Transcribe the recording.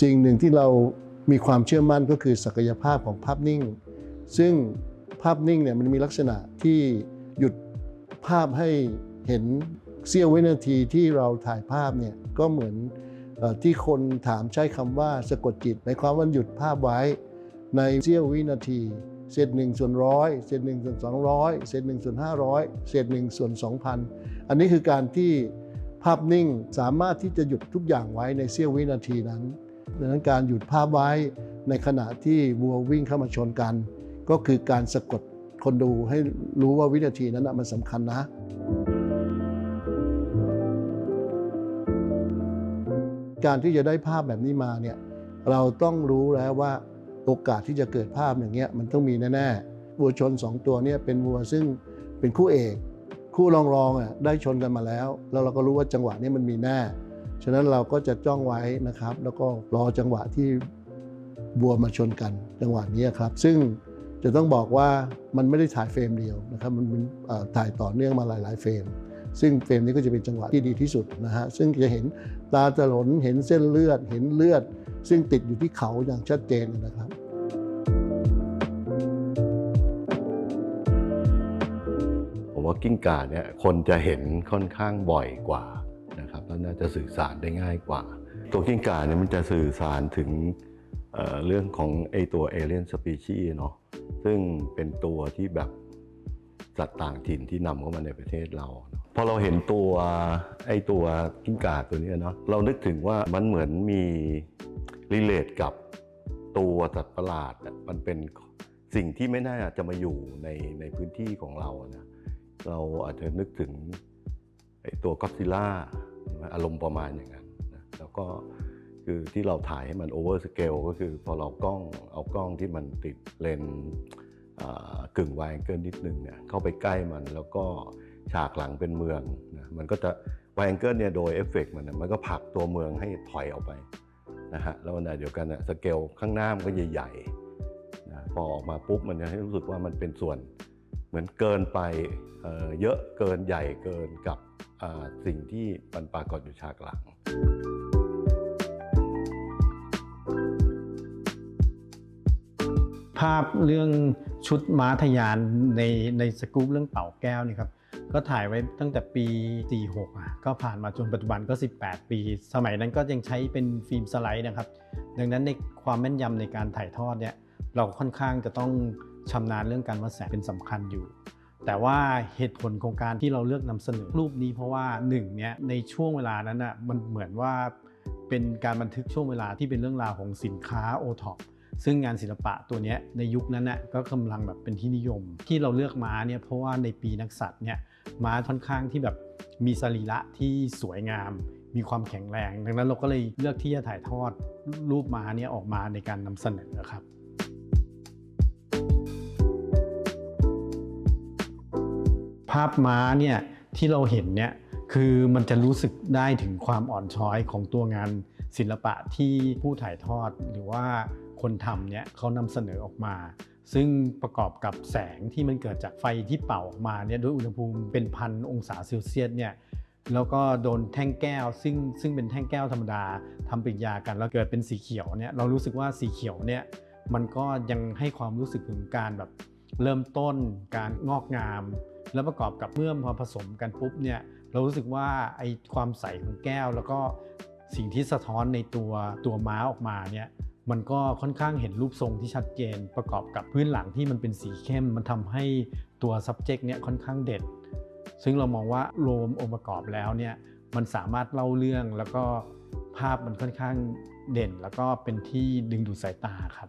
สิ่งหนึ่งที่เรามีความเชื่อมั่นก็คือศักยภาพของภาพนิ่ง ซึ่งภาพนิ่งเนี่ยมันมีลักษณะที่หยุดภาพให้เห็นเสี้ยววินาทีที่เราถ่ายภาพเนี่ยก็เหมือนที่คนถามใช้คำว่าสะกดจิตในความว่าหยุดภาพไว้ในเสี้ยววินาที เศษหนึ่งส่วนร้อยเศษหนึ่งส่วนสองร้อยเศษหนึ่งส่วนห้าร้อยเศษหนึ่งส่วนสองพันอันนี้คือการที่ภาพนิ่งสามารถที่จะหยุดทุกอย่างไว้ในเสี้ยววินาทีนั้นดังนั้นการหยุดภาพไว้ในขณะที่วัววิ่งเข้ามาชนกัน ก็คือการสะกดคนดูให้รู้ว่าวินาทีนั้นมันสำคัญนะการที่จะได้ภาพแบบนี้มาเนี่ยเราต้องรู้แล้วว่า โอกาสที่จะเกิดภาพอย่างเงี้ยมันต้องมีแน่ๆวัวชนสองตัวเนี่ยเป็นวัวซึ่งเป็นคู่เอก คู่รองรองอะได้ชนกันมาแล้ว แล้วเราก็รู้ว่าจังหวะนี้มันมีแน่ฉะนั้นเราก็จะจ้องไว้นะครับ แล้วก็รอจังหวะที่วัวมาชนกันจังหวะนี้ครับ ซึ่งจะต้องบอกว่ามันไม่ได้ถ่ายเฟรมเดียวนะครับ มันเป็นถ่ายต่อเนื่องมาหลาย ๆ เฟรม ซึ่งเฟรมนี้ก็จะเป็นจังหวะที่ดีที่สุดนะฮะ ซึ่งจะเห็นตาถลนเห็นเส้นเลือด เห็นเลือด ซึ่งติดอยู่ที่เขาอย่างชัดเจนนะครับ ว่ากิ้งก่าเนี่ยคนจะเห็นค่อนข้างบ่อยกว่านะครับแล้วน่าจะสื่อสารได้ง่ายกว่า ตัวกิ้งก่าเนี่ยมันจะสื่อสารถึงเเรื่องของไอตัวเอเลียนสปีชีเนาะซึ่งเป็นตัวที่แบบสัตว์ต่างถิ่นที่นำเข้ามาในประเทศเราพอเราเห็นตัวไอตัวกิ้งก่าตัวนี้เนาะเรานึกถึงว่ามันเหมือนมีรีเลทกับตัวสัตว์ประหลาดมันเป็นสิ่งที่ไม่น่าจะมาอยู่ในในพื้นที่ของเรานะ เราอาจจะนึกถึงไอ้ตัวก็อดซิล่าอารมณ์ประมาณอย่างนั้นนะแล้วก็คือที่เราถ่ายให้มันโอเวอร์สเกลก็คือพอเรากล้องเอากล้องที่มันติดเลนกึ่งวายแองเกิลนิดนึงเนี่ยเข้าไปใกล้มันแล้วก็ฉากหลังเป็นเมืองนะมันก็จะวายแองเกิลเนี่ยโดยเอฟเฟกต์มันนะมันก็ผลักตัวเมืองให้ถอยออกไปนะฮะแล้วในเดียวกันนะสเกลข้างหน้ามันก็ใหญ่ๆนะพอออกมาปุ๊บมันจะให้รู้สึกว่ามันเป็นส่วน เหมือนเกินไปเเยอะเกินใหญ่เกินกับสิ่งที่มันปรากฏอยู่ฉากหลังภาพเรื่องชุดม้าทยานในในสกู๊ปเรื่องเป่าแก้วนี่ครับก็ถ่ายไว้ตั้งแต่ปี 46อะก็ผ่านมาจนปัจจุบันก็ 18 ปี สมัยนั้นก็ยังใช้เป็นฟิล์มสไลด์นะครับ ดังนั้นในความแม่นยำในการถ่ายทอดเนี่ยเราค่อนข้างจะต้อง ชำนาญเรื่องการวัดแสงเป็นสำคัญอยู่ แต่ว่าเหตุผลของการที่เราเลือกนำเสนอรูปนี้เพราะว่าหนึ่งเนี่ยในช่วงเวลานั้นอะมันเหมือนว่าเป็นการบันทึกช่วงเวลาที่เป็นเรื่องราวของสินค้าโอท็อปซึ่งงานศิลปะตัวเนี้ยในยุคนั้นน่ะก็กำลังแบบเป็นที่นิยม ที่เราเลือกม้าเนี่ยเพราะว่าในปีนักสัตว์เนี่ยม้าค่อนข้างที่แบบมีสรีระที่สวยงาม มีความแข็งแรง ดังนั้นเราก็เลยเลือกที่จะถ่ายทอดรูปม้าเนี่ยออกมาในการนำเสนอครับ ภาพม้าเนี่ยที่เราเห็นเนี่ยคือมันจะรู้สึกได้ถึงความอ่อนช้อยของตัวงานศิลปะที่ผู้ถ่ายทอดหรือว่าคนทำเนี่ยเขานำเสนอออกมา ซึ่งประกอบกับแสงที่มันเกิดจากไฟที่เป่าออกมาเนี่ยด้วยอุณหภูมิเป็นพันองศาเซลเซียสเนี่ยแล้วก็โดนแท่งแก้ว ซึ่งซึ่งเป็นแท่งแก้วธรรมดาทำปฏิกิริยากันแล้วเกิดเป็นสีเขียวเนี่ยเรารู้สึกว่าสีเขียวเนี่ยมันก็ยังให้ความรู้สึกถึงการแบบ เริ่มต้นการงอกงาม แล้วประกอบกับเมื่อมาผสมกันปุ๊บเนี่ยเรารู้สึกว่าไอความใสของแก้ว แล้วก็สิ่งที่สะท้อนในตัวตัวม้าออกมาเนี่ยมันก็ค่อนข้างเห็นรูปทรงที่ชัดเจน ประกอบกับพื้นหลังที่มันเป็นสีเข้ม มันทำให้ตัว subject เนี่ยค่อนข้างเด็ดซึ่งเรามองว่ารวมองค์ประกอบแล้วเนี่ยมันสามารถเล่าเรื่องแล้วก็ภาพมันค่อนข้างเด่น แล้วก็เป็นที่ดึงดูดสายตาครับ